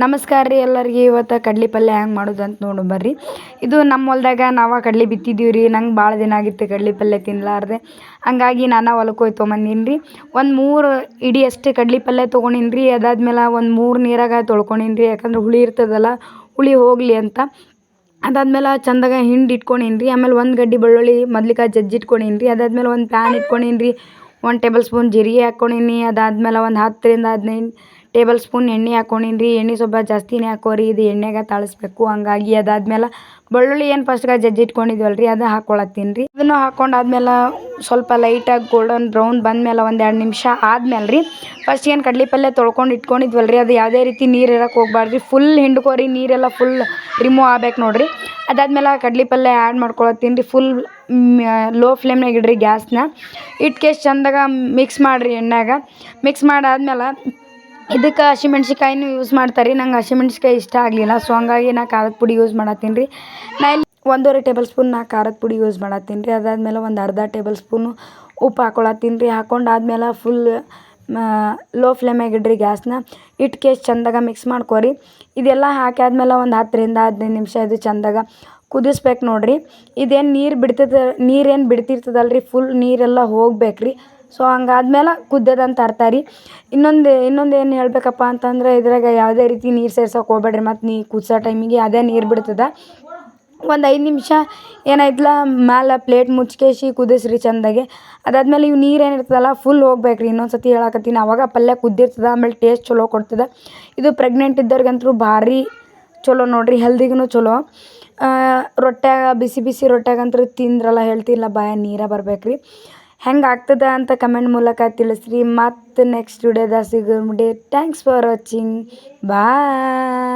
ನಮಸ್ಕಾರ ರೀ ಎಲ್ಲರಿಗೆ. ಇವತ್ತು ಕಡ್ಲೆ ಪಲ್ಯ ಹೆಂಗೆ ಮಾಡೋದು ಅಂತ ನೋಡು ಬರ್ರಿ. ಇದು ನಮ್ಮ ಹೊಲ್ದಾಗ ನಾವು ಕಡ್ಲೆ ಬಿತ್ತಿದ್ದೀವಿ ರೀ ನಂಗೆ ಭಾಳ ದಿನ ಆಗಿತ್ತು ಕಡ್ಲೆ ಪಲ್ಯ ತಿನ್ನಲಾರ್ದೆ ಹಂಗಾಗಿ ನಾನು ಹೊಲಕ್ಕೆ ಹೋಗಿ ತೊಗೊಂಬಂದೀನಿ ರೀ. ಒಂದು ಮೂರು ಇಡೀ ಅಷ್ಟೇ ಕಡ್ಲೆ ಪಲ್ಯ ತೊಗೊಂಡಿನಿ ರೀ. ಅದಾದ್ಮೇಲೆ ಒಂದು ಮೂರು ನೀರಾಗ ತೊಳ್ಕೊಂಡಿನಿ ರೀ. ಯಾಕಂದ್ರೆ ಹುಳಿ ಇರ್ತದಲ್ಲ, ಹುಳಿ ಹೋಗಲಿ ಅಂತ. ಅದಾದ್ಮೇಲೆ ಚಂದಾಗ ಹಿಂಡಿ ಇಟ್ಕೊಂಡಿನಿ ರೀ. ಆಮೇಲೆ ಒಂದು ಗಡ್ಡಿ ಬೆಳ್ಳುಳ್ಳಿ ಮೊದ್ಲಿಗೆ ಜಜ್ಜಿ ಇಟ್ಕೊಂಡಿನಿ ರೀ. ಅದಾದ್ಮೇಲೆ ಒಂದು ಪ್ಯಾನ್ ಇಟ್ಕೊಂಡಿನಿ ರೀ. ಒಂದು ಟೇಬಲ್ ಸ್ಪೂನ್ ಜೀರಿಗೆ ಹಾಕ್ಕೊಂಡಿನಿ ಅದಾದ್ಮೇಲೆ ಒಂದು ಹತ್ತರಿಂದ ಹದಿನೈದು ಟೇಬಲ್ ಸ್ಪೂನ್ ಎಣ್ಣೆ ಹಾಕೊಂಡಿನಿ ಎಣ್ಣೆ ಸ್ವಲ್ಪ ಜಾಸ್ತಿನೇ ಹಾಕೋರಿ, ಇದು ಎಣ್ಣೆಗೆ ತಾಳಿಸ್ಬೇಕು. ಹಂಗಾಗಿ ಅದಾದ್ಮೇಲೆ ಬೆಳ್ಳುಳ್ಳಿ ಏನು ಫಸ್ಟ್ಗೆ ಜಜ್ಜಿ ಇಟ್ಕೊಂಡಿದ್ವಲ್ಲ ರೀ, ಅದು ಹಾಕೊಳತ್ತೀನಿ ರೀ. ಅದನ್ನು ಹಾಕ್ಕೊಂಡಾದ್ಮೇಲೆ ಸ್ವಲ್ಪ ಲೈಟಾಗಿ ಗೋಲ್ಡನ್ ಬ್ರೌನ್ ಬಂದಮೇಲೆ ಒಂದು ಎರಡು ನಿಮಿಷ ಆದ್ಮೇಲೆ ರೀ ಫಸ್ಟ್ ಏನು ಕಡ್ಲೆ ಪಲ್ಯ ತೊಳ್ಕೊಂಡು ಇಟ್ಕೊಂಡಿದ್ವಲ್ಲ ರೀ, ಅದು ಯಾವುದೇ ರೀತಿ ನೀರು ಇರೋಕ್ಕೆ ಹೋಗ್ಬಾರ್ದು ರೀ. ಫುಲ್ ಹಿಂಡ್ಕೋರಿ, ನೀರೆಲ್ಲ ಫುಲ್ ರಿಮೂವ್ ಆಗ್ಬೇಕು ನೋಡಿರಿ. ಅದಾದ್ಮೇಲೆ ಕಡ್ಲೆ ಪಲ್ಯ ಆ್ಯಡ್ ಮಾಡ್ಕೊಳತ್ತೀನಿ ರೀ ಫುಲ್ ಲೋ ಫ್ಲೇಮ್ನಾಗ ಇಡ್ರಿ ಗ್ಯಾಸ್ನ. ಇಟ್ಕೇಸ್ ಚಂದಾಗ ಮಿಕ್ಸ್ ಮಾಡಿರಿ ಎಣ್ಣೆಗೆ. ಮಿಕ್ಸ್ ಮಾಡಾದ್ಮೇಲೆ ಇದಕ್ಕೆ ಹಸಿಮೆಣ್ಸಿಕಾಯಿನೂ ಯೂಸ್ ಮಾಡ್ತಾರೆ ರೀ. ನಂಗೆ ಹಸಿಮೆಣ್ಸಿಕಾಯಿ ಇಷ್ಟ ಆಗಲಿಲ್ಲ. ಸೊ ಹಂಗಾಗಿ ನಾ ಖಾರದ ಪುಡಿ ಯೂಸ್ ಮಾಡತ್ತೀನಿ ರೀ. ನಾ ಇಲ್ಲಿ ಒಂದೂವರೆ ಟೇಬಲ್ ಸ್ಪೂನ್ ನಾ ಖಾರದ ಪುಡಿ ಯೂಸ್ ಮಾಡತ್ತೀನಿ ರೀ. ಅದಾದಮೇಲೆ ಒಂದು ಅರ್ಧ ಟೇಬಲ್ ಸ್ಪೂನು ಉಪ್ಪು ಹಾಕೊಳತ್ತೀನಿ ರೀ. ಹಾಕೊಂಡಾದ್ಮೇಲೆ ಫುಲ್ ಲೋ ಫ್ಲೇಮ್ ಇಡ್ರಿ ಗ್ಯಾಸ್ನ ಇಟ್ಟು ಕೇಸ್ ಚಂದಾಗ ಮಿಕ್ಸ್ ಮಾಡ್ಕೋರಿ ಇದೆಲ್ಲ ಹಾಕಿ ಆದ್ಮೇಲೆ ಒಂದು ಹತ್ತರಿಂದ ಹದಿನೈದು ನಿಮಿಷ ಇದು ಚಂದಾಗ ಕುದಿಸ್ಬೇಕು ನೋಡಿರಿ. ಇದೇನು ನೀರು ಬಿಡ್ತದ ನೀರೇನು ಬಿಡ್ತಿರ್ತದಲ್ಲ ರೀ ಫುಲ್ ನೀರೆಲ್ಲ ಹೋಗ್ಬೇಕು ರೀ ಸೊ ಹಂಗಾದ್ಮೇಲೆ ಕುದ್ದದಂತ ಅರ್ಥ ರೀ. ಇನ್ನೊಂದು ಇನ್ನೊಂದು ಏನು ಹೇಳಬೇಕಪ್ಪ ಅಂತಂದ್ರೆ ಇದ್ರಾಗ ಯಾವುದೇ ರೀತಿ ನೀರು ಸೇರ್ಸೋಕೆ ಹೋಗ್ಬೇಡ್ರಿ ಮತ್ತು ನೀ ಕುದ್ಸೋ ಟೈಮಿಗೆ ಅದೇ ನೀರು ಬಿಡ್ತದೆ. ಒಂದು ಐದು ನಿಮಿಷ ಏನಾಯ್ತಲ್ಲ ಮ್ಯಾಲೆ ಪ್ಲೇಟ್ ಮುಚ್ಕೇಸಿ ಕುದಿಸ್ರಿ ಚಂದಾಗೆ. ಅದಾದ್ಮೇಲೆ ಇವು ನೀರು ಏನಿರ್ತದಲ್ಲ ಫುಲ್ ಹೋಗ್ಬೇಕು ರೀ ಇನ್ನೊಂದು ಸತಿ ಹೇಳಕತ್ತೀನಿ, ಅವಾಗ ಪಲ್ಯ ಕುದ್ದಿರ್ತದೆ, ಆಮೇಲೆ ಟೇಸ್ಟ್ ಚಲೋ ಕೊಡ್ತದೆ. ಇದು ಪ್ರೆಗ್ನೆಂಟ್ ಇದ್ದವ್ರಿಗಂತೂ ಭಾರಿ ಚಲೋ ನೋಡಿರಿ ಹೆಲ್ದಿಗೂ ಚಲೋ. ರೊಟ್ಯಾಗ, ಬಿಸಿ ಬಿಸಿ ರೊಟ್ಯಾಗಂತೂ ತಿಂದ್ರಲ್ಲ ಹೇಳ್ತಿಲ್ಲ ಬಾಯ, ನೀರೇ ಬರ್ಬೇಕು ರೀ ಹೆಂಗೆ ಆಗ್ತದೆ ಅಂತ ಕಮೆಂಟ್ ಮೂಲಕ ತಿಳಿಸ್ರಿ. ಮತ್ತು ನೆಕ್ಸ್ಟ್ ವಿಡಿಯೋದಾಗ ಸಿಗೋಣ ಥ್ಯಾಂಕ್ಸ್ ಫಾರ್ ವಾಚಿಂಗ್ ಬಾಯ್